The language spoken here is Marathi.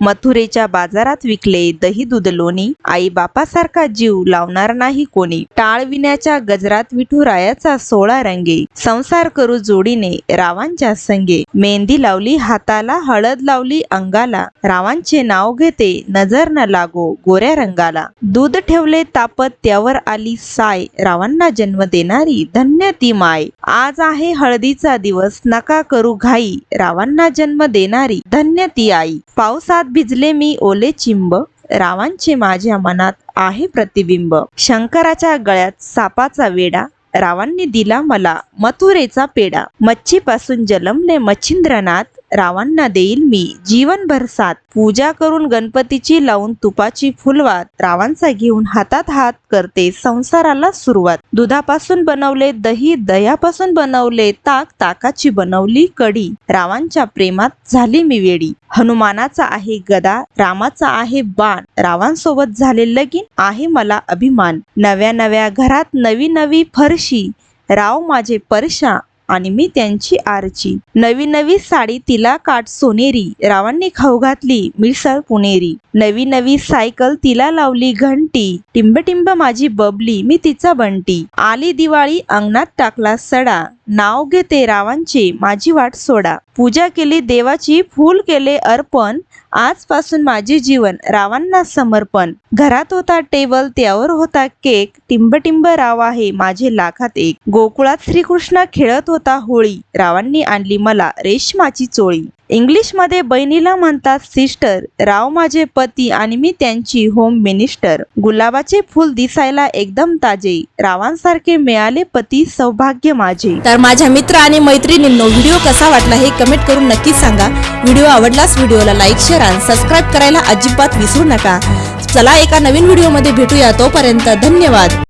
मथुरेच्या बाजारात विकले दही दूध लोणी. आई बापासारखा जीव लावणार नाही कोणी. टाळविण्याच्या गजरात विठुरायाचा सोळा रंगे. संसार करू जोडीने रावांच्या संगे. मेहंदी लावली हाताला हळद लावली अंगाला. रावांचे नाव घेते नजर न लागो गोऱ्या रंगाला. दूध ठेवले तापत त्यावर आली साय. रावांना जन्म देणारी धन्य ती माय. आज आहे हळदीचा दिवस नका करू घाई. रावांना जन्म देणारी धन्य ती आई. पावसात भिजले मी ओले चिंब. रावांचे माझ्या मनात आहे प्रतिबिंब. शंकराच्या गळ्यात सापाचा वेडा. रावांनी दिला मला मथुरेचा पेडा मच्छीपासून जलमले मच्छिंद्रनाथ. रावांना देईल मी. जीवनभर साथ. पूजा करून गणपतीची लावून तुपाची फुलवात. रावांचा घेऊन हातात हात करते संसाराला सुरुवात. दुधापासून बनवले दही दह्यापासून बनवले ताक ताकाची बनवली कढी. रावांच्या प्रेमात झाली मी वेडी. हनुमानाचा आहे गदा रामाचा आहे बाण. रावांसोबत झाले लगीन आहे मला अभिमान. नव्या नव्या घरात नवी नवी फरशी. राव माझे परशा आणि मी त्यांची आरची. नवी नवी साडी तिला काट सोनेरी. रावांनी खाऊ घातली मिसळ पुणेरी. नवी नवी सायकल तिला लावली घंटी. टिंब टिंब माझी बबली मी तिचा बंटी. आली दिवाळी अंगणात टाकला सडा. नाव घेते रावांची माझी वाट सोडा. पूजा केली देवाची फूल केले अर्पण. आजपासून माझे जीवन रावांना समर्पण. घरात होता टेबल त्यावर होता केक. टिंबटिंब राव आहे माझे लाखात एक. गोकुळात श्रीकृष्ण खेळत होता होळी. रावांनी आणली मला रेशमाची चोळी. इंग्लिशमध्ये बहिणीला म्हणतात सिस्टर राव माझे पती आणि मी त्यांची होम मिनिस्टर. गुलाबाचे फुल दिसायला एकदम ताजे. रावांसारखे मिळाले पती सौभाग्य माझे. तर माझ्या मित्र आणि मैत्रिणींनो व्हिडिओ कसा वाटला हे कमेंट करून नक्की सांगा. व्हिडिओ आवडलास व्हिडिओला लाईक शेअर आणि सबस्क्राईब करायला अजिबात विसरू नका. चला एका नवीन व्हिडिओमध्ये भेटूया. तोपर्यंत धन्यवाद.